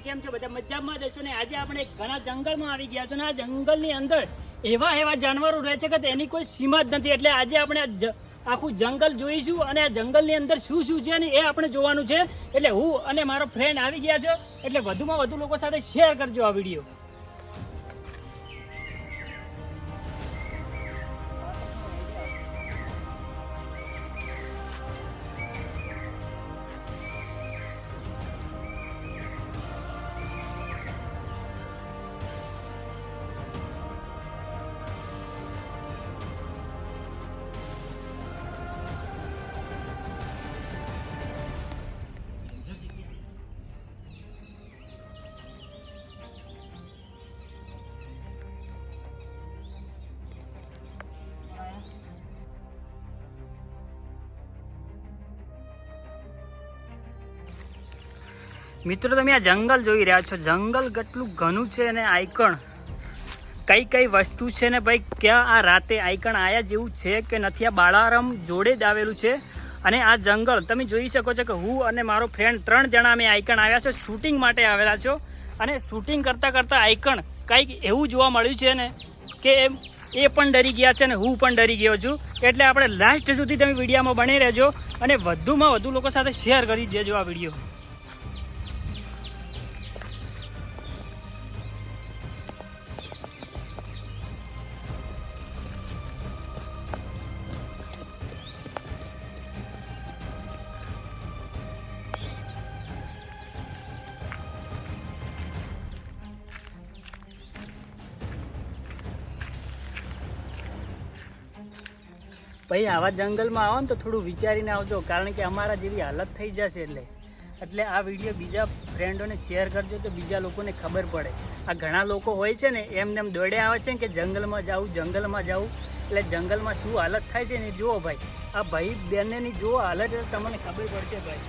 કેમ છો? બધા મજામાં જશો ને? આજે આપણે ઘણા જંગલમાં આવી ગયા છો ને? આ જંગલની અંદર એવા એવા જાનવરો રહે છે કે તેની કોઈ સીમા જ નથી. એટલે આજે આપણે આખું જંગલ જોઈશું અને આ જંગલની અંદર શું શું છે ને એ આપણે જોવાનું છે. એટલે હું અને મારો ફ્રેન્ડ આવી ગયા છો. એટલે વધુમાં વધુ લોકો સાથે શેર કરજો આ વીડિયો મિત્રો, તમે આ જંગલ જોઈ રહ્યા છો. જંગલ કેટલું ઘણું છે અને આઈકણ. કઈ કઈ વસ્તુ છે ને ભાઈ, ક્યાં આ રાતે આઈકણ આયા જેવું છે કે નથી? આ બાળારામ જોડે જ આવેલું છે. અને આ જંગલ, તમે જોઈ શકો છો કે હું અને મારો ફ્રેન્ડ ત્રણ જણા અમે આઈકણ આવ્યા છો શૂટિંગ માટે આવેલા છો. અને શૂટિંગ કરતાં કરતાં આઈકણ કંઈક એવું જોવા મળ્યું છે ને કે એમ, એ પણ ડરી ગયા છે અને હું પણ ડરી ગયો છું. એટલે આપણે લાસ્ટ સુધી તમે વિડીયોમાં બની રહેજો અને વધુમાં વધુ લોકો સાથે શેર કરી દેજો આ વીડિયો. ભાઈ, આવા જંગલમાં આવો ને તો થોડું વિચારીને આવજો, કારણ કે અમારા જેવી હાલત થઈ જશે એટલે. એટલે આ વીડિયો બીજા ફ્રેન્ડોને શેર કરજો તો બીજા લોકોને ખબર પડે. આ ઘણા લોકો હોય છે ને, એમને એમ દોડે આવે છે ને કે જંગલમાં જાવું જંગલમાં જાવું એટલે જંગલમાં શું હાલત થાય છે ને જુઓ ભાઈ. આ ભાઈ બેનની જુઓ હાલત તમને ખબર પડશે ભાઈ.